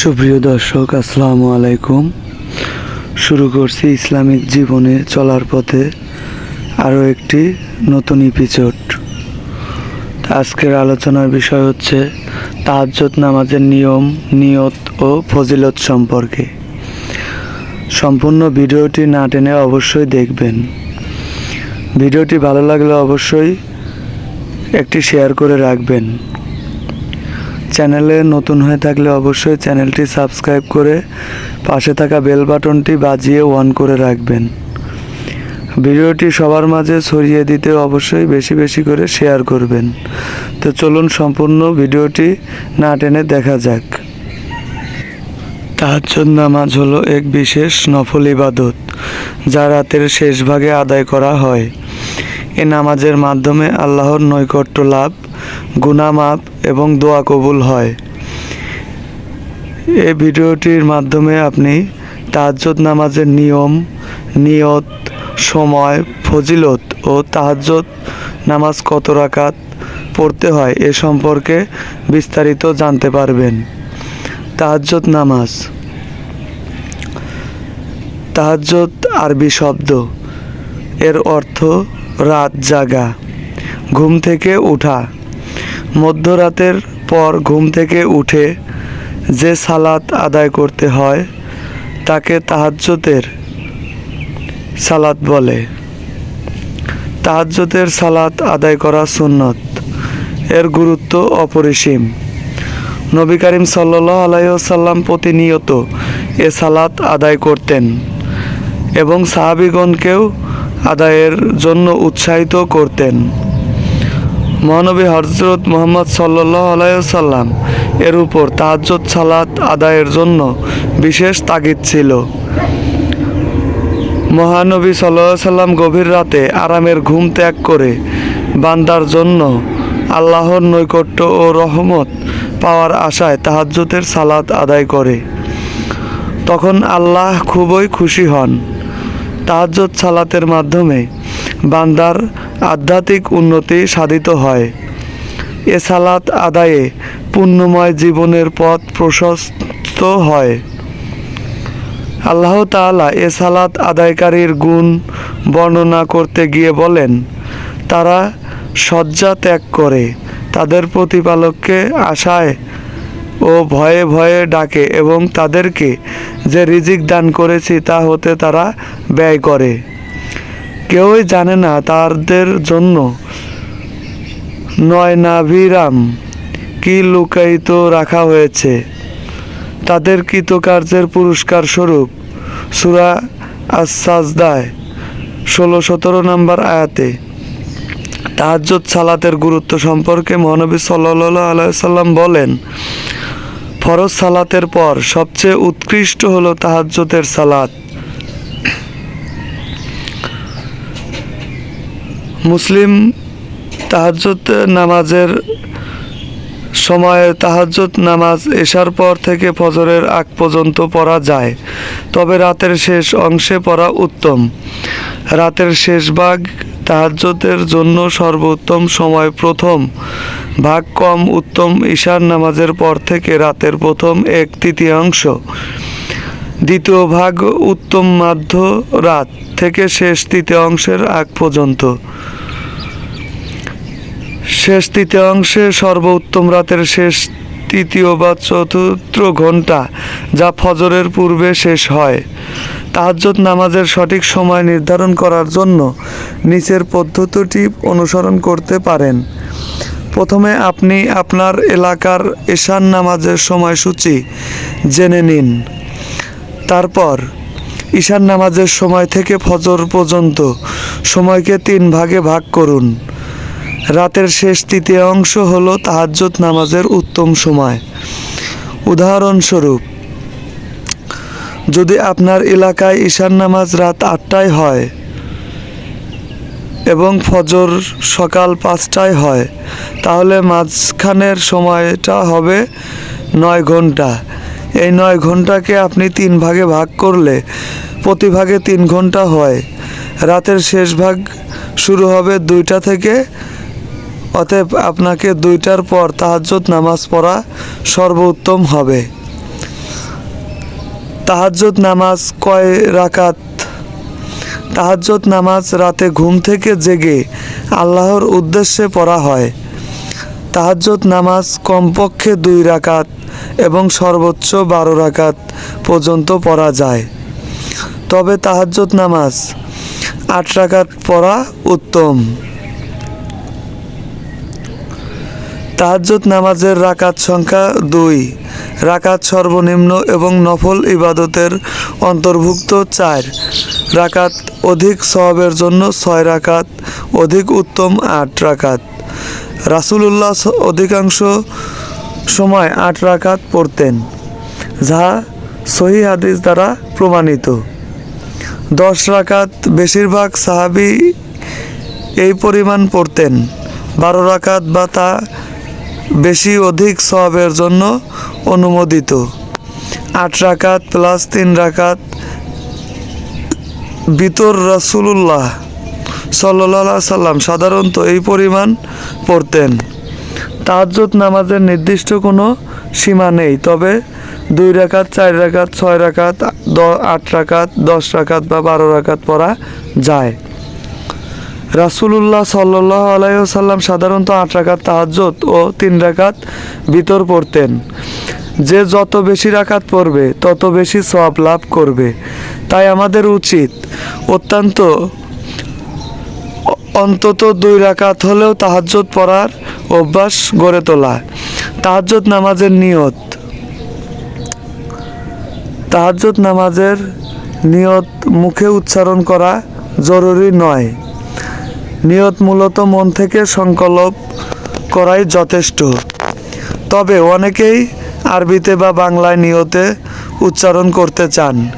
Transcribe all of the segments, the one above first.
সুপ্রিয় দর্শক, আসসালামু আলাইকুম। শুরু করছি ইসলামিক জীবনে চলার পথে আরও একটি নতুন এপিসোড আজকের আলোচনার বিষয় হচ্ছে তাহাজ্জত নামাজের নিয়ম, নিয়ত ও ফজিলত সম্পর্কে। সম্পূর্ণ ভিডিওটি না টেনে অবশ্যই দেখবেন। ভিডিওটি ভালো লাগলে অবশ্যই একটি শেয়ার করে রাখবেন। চ্যানেলে নতুন হয়ে থাকলে অবশ্যই চ্যানেলটি সাবস্ক্রাইব করে পাশে থাকা বেল বাটনটি বাজিয়ে অন করে রাখবেন। ভিডিওটি সবার মাঝে ছড়িয়ে দিতে অবশ্যই বেশি বেশি করে শেয়ার করবেন। তো চলুন সম্পূর্ণ ভিডিওটি না টেনে দেখা যাক। তাহাজ্জুদ নামাজ হলো এক বিশেষ নফল ইবাদত, যা রাতের শেষ ভাগে আদায় করা হয়। এ নামাজের মাধ্যমে আল্লাহর নৈকট্য লাভ গুনামাপ এবং দোয়া কবুল হয়। এই ভিডিওটির মাধ্যমে আপনি তাহাজ্জুদ নামাজের নিয়ম, নিয়ত, সময়, ফজিলত ও তাহাজ্জুদ নামাজ কত রাকাত পড়তে হয় এ সম্পর্কে বিস্তারিত জানতে পারবেন। তাহাজ্জুদ নামাজ। তাহাজ্জুদ আরবি শব্দ। এর অর্থ রাত জাগা, ঘুম থেকে ওঠা মধ্যরাতের পর ঘুম থেকে উঠে যে সালাত আদায় করতে হয়, তাকে তাহাজ্জতের সালাত বলে। তাহাজ্জতের সালাত আদায় করা সুন্নত। এর গুরুত্ব অপরিসীম। নবী করিম সাল্লাহ প্রতিনিয়ত এ সালাত আদায় করতেন এবং সাহাবিগণকেও আদায়ের জন্য উৎসাহিত করতেন। মহানবী হজরত মোহাম্মদ সাল্লাহ আলাইসাল্লাম এর উপর তাহাজ্জত সালাত আদায়ের জন্য বিশেষ তাগিদ ছিল। মহানবী সাল্লাহ সাল্লাম গভীর রাতে আরামের ঘুম ত্যাগ করে বান্দার জন্য আল্লাহর নৈকট্য ও রহমত পাওয়ার আশায় তাহাজ্জতের সালাত আদায় করে। তখন আল্লাহ খুবই খুশি হন। তাহাজ্জত সালাতের মাধ্যমে বান্দার আধ্যাত্মিক উন্নতি সাধিত হয়। এ সালাত আদায়ে পুণ্যময় জীবনের পথ প্রশস্ত হয়। আল্লাহ তাআলা এ সালাত আদায়কারীর গুণ বর্ণনা করতে গিয়ে বলেন, তারা শয্যা ত্যাগ করে, তাদের প্রতিপালককে আশায় ও ভয়ে ভয়ে ডাকে এবং তাদেরকে যে রিজিক দান করেছি তা হতে তারা ব্যয় করে। কেউই জানে না তাদের জন্য। নয় নাভিরাম কি লুকায়িত রাখা হয়েছে? তাদের কৃতকার্যের পুরস্কার স্বরূপ সুরা আসাজদায় ষোলো সতেরো নম্বর আয়াতে। তাহাজ্জুদ সালাতের গুরুত্ব সম্পর্কে মহানবী সাল্লাহ আলাইসাল্লাম বলেন, ফরজ সালাতের পর সবচেয়ে উৎকৃষ্ট হলো তাহাজ্জুদের সালাত। মুসলিম তাহাজ্জুদ নামাজের সময়ে তাহাজ্জুদ নামাজ এশার পর থেকে ফজরের আগ পর্যন্ত পড়া যায়, তবে রাতের শেষ অংশে পড়া উত্তম। রাতের শেষ ভাগ তাহাজ্জুদের জন্য সর্বোত্তম সময় প্রথম, ভাগ কম উত্তম ঈশার নামাজের পর থেকে রাতের প্রথম এক তৃতীয়াংশ। দ্বিতীয় ভাগ উত্তম মাধ্য রাত থেকে শেষ তৃতীয় অংশের আগ পর্যন্ত। শেষ তৃতীয় অংশে সর্বোত্তম রাতের শেষ তৃতীয় বা চতুর্থ ঘণ্টা যা ফজরের পূর্বে শেষ হয়। তাহাজ্জত নামাজের সঠিক সময় নির্ধারণ করার জন্য নিচের পদ্ধতিটি অনুসরণ করতে পারেন। প্রথমে আপনি আপনার এলাকার এশান নামাজের সময়সূচি জেনে নিন। তারপর ঈশান নামাজের সময় থেকে ফজর পর্যন্ত সময়কে তিন ভাগে ভাগ করুন। রাতের শেষ তৃতীয় অংশ হল তাহাজ্জত নামাজের উত্তম সময়। উদাহরণস্বরূপ, যদি আপনার এলাকায় ঈশান নামাজ রাত আটটায় হয় এবং ফজর সকাল পাঁচটায় হয়, তাহলে মাঝখানের সময়টা হবে নয় ঘণ্টা। এই নয় ঘন্টাকে আপনি তিন ভাগে ভাগ করলে প্রতি ভাগে তিন ঘণ্টা হয়। রাতের শেষ ভাগ শুরু হবে দুইটা থেকে, অতএব আপনাকে দুইটার পর তাহাজ্জুদ নামাজ পড়া সর্বোত্তম হবে। তাহাজ্জুদ নামাজ কয় রাকাত? তাহাজ্জুদ নামাজ রাতে ঘুম থেকে জেগে আল্লাহর উদ্দেশ্যে পড়া হয়। তাহাজ্জুদ নামাজ কমপক্ষে দুই রাকাত। এবং সর্বোচ্চ বারো রাকাত পর্যন্ত পড়া যায়। তবে তাহাজ্জুদ নামাজ আট রাকাত পড়া উত্তম। তাহাজ্জুদ নামাজের রাকাত সংখ্যা দুই। রাকাত সর্বনিম্ন এবং নফল ইবাদতের অন্তর্ভুক্ত চার। রাকাত অধিক সওয়াবের জন্য ছয় রাকাত, অধিক উত্তম আট রাকাত। রাসূলুল্লাহ স- অধিকাংশ সময় আট রাকাত পড়তেন যা সহি হাদিস দ্বারা প্রমাণিত। দশ রাকাত বেশিরভাগ সাহাবি এই পরিমাণ পড়তেন। বারো রাকাত বা তা বেশি অধিক সবের জন্য অনুমোদিত। আট রাকাত প্লাস তিন রাকাত বিতর রাসুলুল্লাহ সাল্লাহ সাল্লাম সাধারণত এই পরিমাণ পড়তেন। তাহাজ্জুদ নামাজের নির্দিষ্ট কোনো সীমা নেই, তবে দুই রাকাত, চার রাকাত, ছয় রাকাত আট রাকাত, দশ রাকাত বা বারো রাকাত পড়া যায়। রাসুলুল্লাহ সাল্লাহ আলাইসাল্লাম সাধারণত আট রাকাত তাহাজ্জত ও তিন রাকাত ভিতর পড়তেন। যে যত বেশি রাকাত পড়বে, তত বেশি সওয়াব লাভ করবে। তাই আমাদের উচিত অত্যন্ত অন্তত দুই রাকাত হলেও তাহাজ্জত পড়ার অভ্যাস গড়ে তোলা। তাহাজ্জত নামাজের নিয়ত। তাহাজ্জত নামাজের নিয়ত মুখে উচ্চারণ করা জরুরি নয়। নিয়ত মূলত মন থেকে সংকল্প করাই যথেষ্ট। তবে অনেকেই আরবিতে বা বাংলায় নিয়তে উচ্চারণ করতে চান।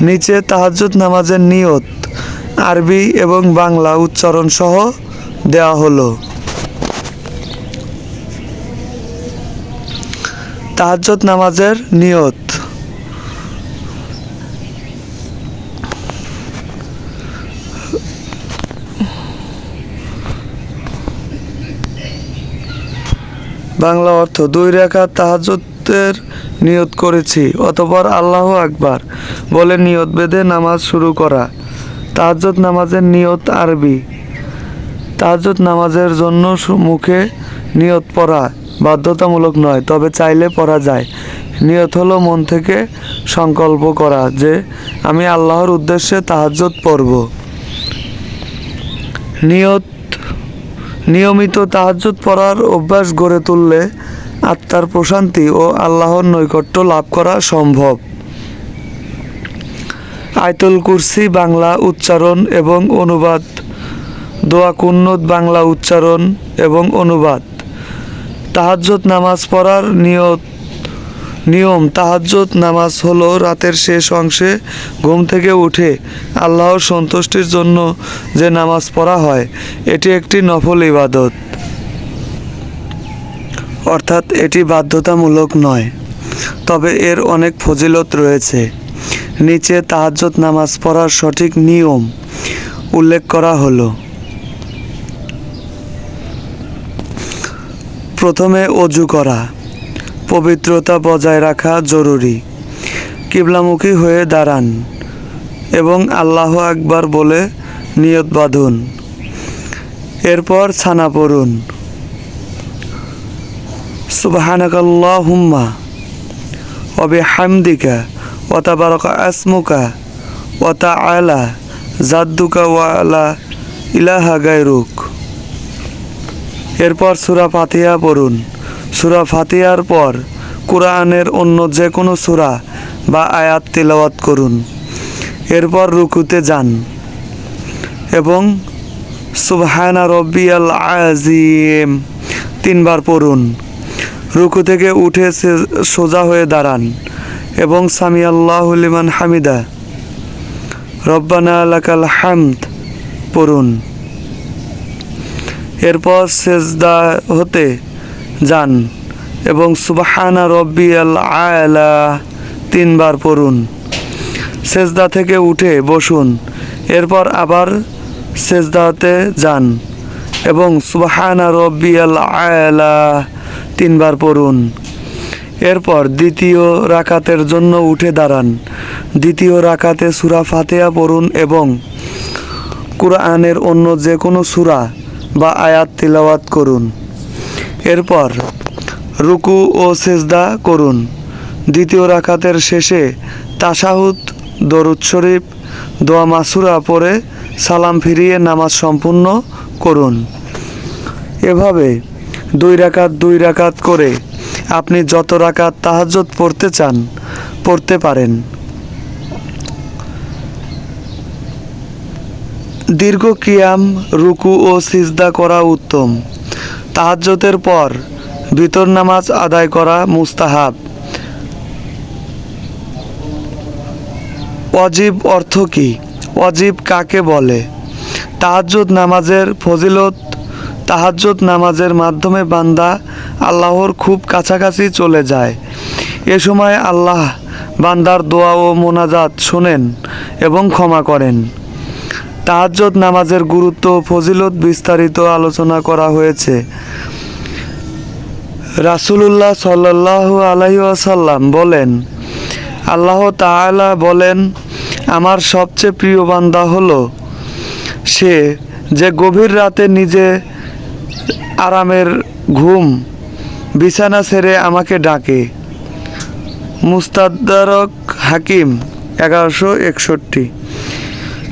নিচে তাহাজ্জুদ নামাজের নিয়ত আরবি এবং বাংলা উচ্চারণ সহ দেওয়া হলো। তাহাজ্জুদ নামাজের নিয়ত। বাংলা অর্থ, দুই রেখা তাহাজ্জুদের নিয়ত করেছি, অতপর আল্লাহ আকবার বলে নিয়ত বেঁধে নামাজ শুরু করা। তাহাজ্জুদ নামাজের নিয়ত আরবি। তাহাজ্জুদ নামাজের জন্য মুখে নিয়ত পড়া বাধ্যতামূলক নয়, তবে চাইলে পড়া যায়। নিয়ত হলো মন থেকে সংকল্প করা যে আমি আল্লাহর উদ্দেশ্যে তাহাজ্জুদ পড়ব। নিয়ত নিয়মিত তাহাজ্জুদ পড়ার অভ্যাস গড়ে তুললে আত্মার প্রশান্তি ও আল্লাহর নৈকট্য লাভ করা সম্ভব। আয়তুল কুরসি, বাংলা উচ্চারণ এবং অনুবাদ। দোয়া কুন্নত, বাংলা উচ্চারণ এবং অনুবাদ। তাহাজ্জুদ নামাজ পড়ার নিয়ত নিয়ম, তাহাজ্জুদ নামাজ হলো রাতের শেষ অংশে ঘুম থেকে উঠে আল্লাহর সন্তুষ্টির জন্য যে নামাজ পড়া হয়, এটি একটি নফল ইবাদত। অর্থাৎ এটি বাধ্যতামূলক নয়, তবে এর অনেক ফজিলত রয়েছে। নিচে তাহাজ্জুদ নামাজ পড়ার সঠিক নিয়ম উল্লেখ করা হলো। প্রথমে অজু করা, পবিত্রতা বজায় রাখা জরুরি, কিবলামুখী হয়ে দাঁড়ান এবং আল্লাহ আকবার বলে নিয়ত বাঁধুন। এরপর ছানা পড়ুন। সুবহানাকাল্লাহুম্মা ওয়া হামদিকা ওয়া তাবারাকা আসমুকা ওয়া তাআলা জাদ্দুকা ওয়া আলা ইলাহা গায়রুক। এরপর সূরা ফাতিহা পড়ুন। সূরা ফাতিহার পর কোরআনের অন্য যে কোনো সূরা বা আয়াত তেলাওয়াত করুন। এরপর রুকুতে যান এবং সুবহানা রব্বিয়াল আজিম তিনবার পড়ুন। রুকু থেকে উঠে সোজা হয়ে দাঁড়ান। এবং সামি আল্লাহ লিমান হামিদা। রব্বানা লাকাল হামদ, পড়ুন। এরপর সেজদা হতে যান এবং সুবাহানা রব্বি আল আলা তিনবার পড়ুন। সেজদা থেকে উঠে বসুন, এরপর আবার সেজদাতে যান এবং সুবাহানা রব্বি আল আলা তিনবার পড়ুন। এরপর দ্বিতীয় রাকাতের জন্য উঠে দাঁড়ান। দ্বিতীয় রাকাতে সুরা ফাতেহা পড়ুন এবং কুরআনের অন্য যে কোনো সূরা বা আয়াত তিলাওয়াত করুন। এরপর রুকু ও সেজদা করুন। দ্বিতীয় রাকাতের শেষে তাসাহুদ দরুদ শরীফ, দোয়া মাসুরা পরে সালাম ফিরিয়ে নামাজ সম্পূর্ণ করুন। এভাবে দুই রাকাত দুই রাকাত করে আপনি যত রাকাত তাহাজ্জুদ পড়তে চান, পড়তে পারেন। দীর্ঘ কিয়াম, রুকু ও সিজদা করা উত্তম। তাহাজ্জতের পর ভিতর নামাজ আদায় করা মুস্তাহাব। অজীব অর্থ কি? অজীব কাকে বলে? তাহাজ্জুদ নামাজের ফজিলত তাহাজ্জুদ নামাজের মাধ্যমে বান্দা আল্লাহর খুব কাছাকাছি চলে যায়। এ সময় আল্লাহ বান্দার দোয়া ও মোনাজাত শোনেন এবং ক্ষমা করেন। তাহাজ্জুদ নামাজের গুরুত্ব ফজিলত বিস্তারিত আলোচনা করা হয়েছে। রাসূলুল্লাহ সাল্লাল্লাহু আলাইহি ওয়াসাল্লাম বলেন, আল্লাহ তাআলা বলেন, আমার সবচেয়ে প্রিয় বান্দা হলো সে যে গভীর রাতে নিজে আরামের ঘুম, বিছানা ছেড়ে আমাকে ডাকে। মুস্তাদারক হাকিম, এগারোশো একষট্টি।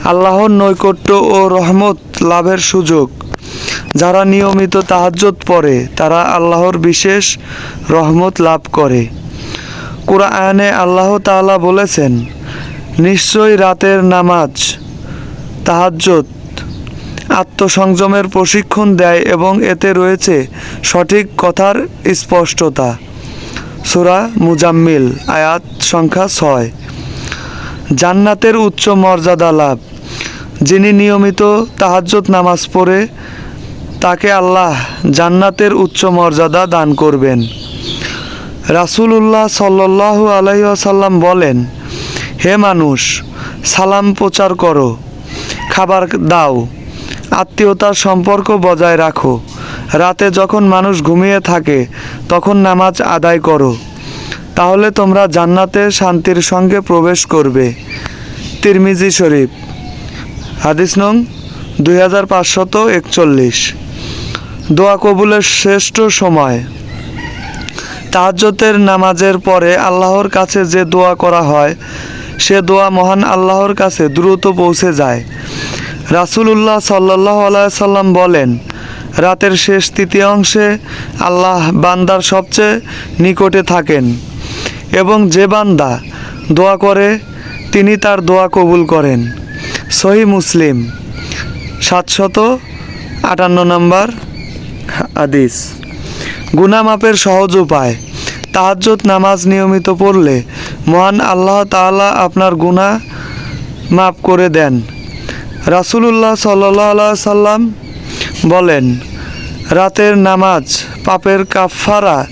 আল্লাহর নৈকট্য ও রহমত লাভের সুযোগ। যারা নিয়মিত তাহাজ্জুদ পড়ে, তারা আল্লাহর বিশেষ রহমত লাভ করে। কোরআনে আল্লাহ তাআলা বলেছেন, নিশ্চয়ই রাতের নামাজ, তাহাজ্জুদ আত্মসংযমের প্রশিক্ষণ দেয় এবং এতে রয়েছে সঠিক কথার স্পষ্টতা। সূরা মুজাম্মিল, আয়াত সংখ্যা ছয়। জান্নাতের উচ্চ মর্যাদা লাভ। যিনি নিয়মিত তাহাজ্জুদ নামাজ পড়ে, তাকে আল্লাহ জান্নাতের উচ্চ মর্যাদা দান করবেন। রাসূলুল্লাহ সাল্লাল্লাহু আলাইহি ওয়াসাল্লাম বলেন, হে মানুষ, সালাম প্রচার করো, খাবার দাও আত্মীয়তার সম্পর্ক বজায় রাখো। রাতে যখন মানুষ ঘুমিয়ে থাকে, তখন নামাজ আদায় করো। তাহলে তোমরা জান্নাতে শান্তির সঙ্গে প্রবেশ করবে। তিরমিজি শরীফ। হাদিস নং দুই হাজার পাঁচশত একচল্লিশ। দোয়া কবুলের শ্রেষ্ঠ সময়। তাহাজ্জতের নামাজের পরে আল্লাহর কাছে যে দোয়া করা হয়, সে দোয়া মহান আল্লাহর কাছে দ্রুত পৌঁছে যায়। রাসূলুল্লাহ সাল্লাহ সাল্লাম বলেন, রাতের শেষ তৃতীয়াংশে আল্লাহ বান্দার সবচেয়ে নিকটে থাকেন এবং যে বান্দা দোয়া করে, তিনি তার দোয়া কবুল করেন। সহি মুসলিম, সাতশত আটান্ন নম্বর আদিস গুনা মাপের সহজ উপায়, তাহাজ্জুদ নামাজ নিয়মিত পড়লে মহান আল্লাহ তাআলা আপনার গুনাহ মাফ করে দেন। রাসূলুল্লাহ সাল্লাহ সাল্লাম বলেন, রাতের নামাজ পাপের কাফারা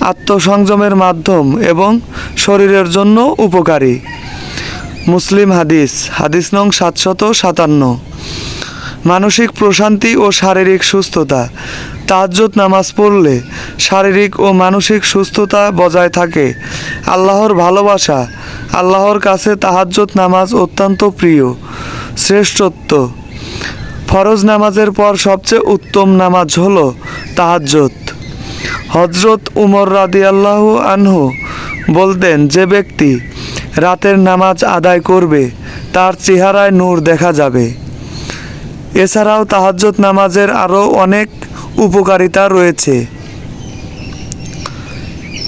আত্মসংযমের মাধ্যম এবং শরীরের জন্য উপকারী। মুসলিম হাদিস হাদিস নং সাতশত সাতান্ন। মানসিক প্রশান্তি ও শারীরিক সুস্থতা। তাহাজ্জুদ নামাজ পড়লে শারীরিক ও মানসিক সুস্থতা বজায় থাকে। আল্লাহর ভালোবাসা, আল্লাহর কাছে তাহাজ্জুদ নামাজ অত্যন্ত প্রিয়। শ্রেষ্ঠত্ব। ফরজ নামাজের পর সবচেয়ে উত্তম নামাজ হল তাহাজ্জুদ। হজরত উমর রাদিয়াল্লাহু আনহু বলতেন, যে ব্যক্তি রাতের নামাজ আদায় করবে, তার চেহারায় নূর দেখা যাবে। এছাড়াও তাহাজ্জুদ নামাজের আরও অনেক উপকারিতা রয়েছে।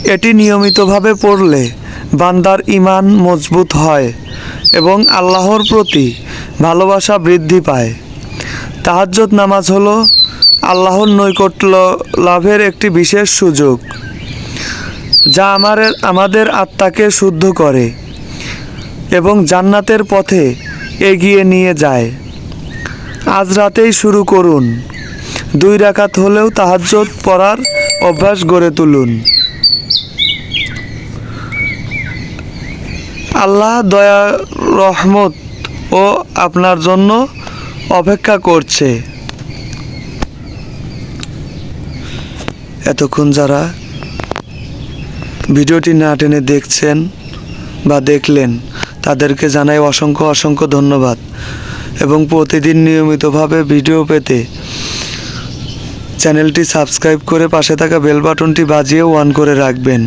এটি নিয়মিতভাবে পড়লে বান্দার ইমান মজবুত হয় এবং আল্লাহর প্রতি ভালোবাসা বৃদ্ধি পায়। তাহাজ্জুদ নামাজ হলো আল্লাহর নৈকট্য লাভের একটি বিশেষ সুযোগ, যা আমার আমাদের আত্মাকে শুদ্ধ করে এবং জান্নাতের পথে এগিয়ে নিয়ে যায়। আজ রাতেই শুরু করুন। দুই রাকাত হলেও তাহাজ্জুদ পড়ার অভ্যাস গড়ে তুলুন। আল্লাহ দয়া, রহমত ও আপনার জন্য অপেক্ষা করছে। এতক্ষণ যারা ভিডিওটি না টেনে দেখছেন বা দেখলেন, তাদেরকে জানাই অসংখ্য অসংখ্য ধন্যবাদ এবং প্রতিদিন নিয়মিতভাবে ভিডিও পেতে চ্যানেলটি সাবস্ক্রাইব করে পাশে থাকা বেল বাটনটি বাজিয়ে অন করে রাখবেন।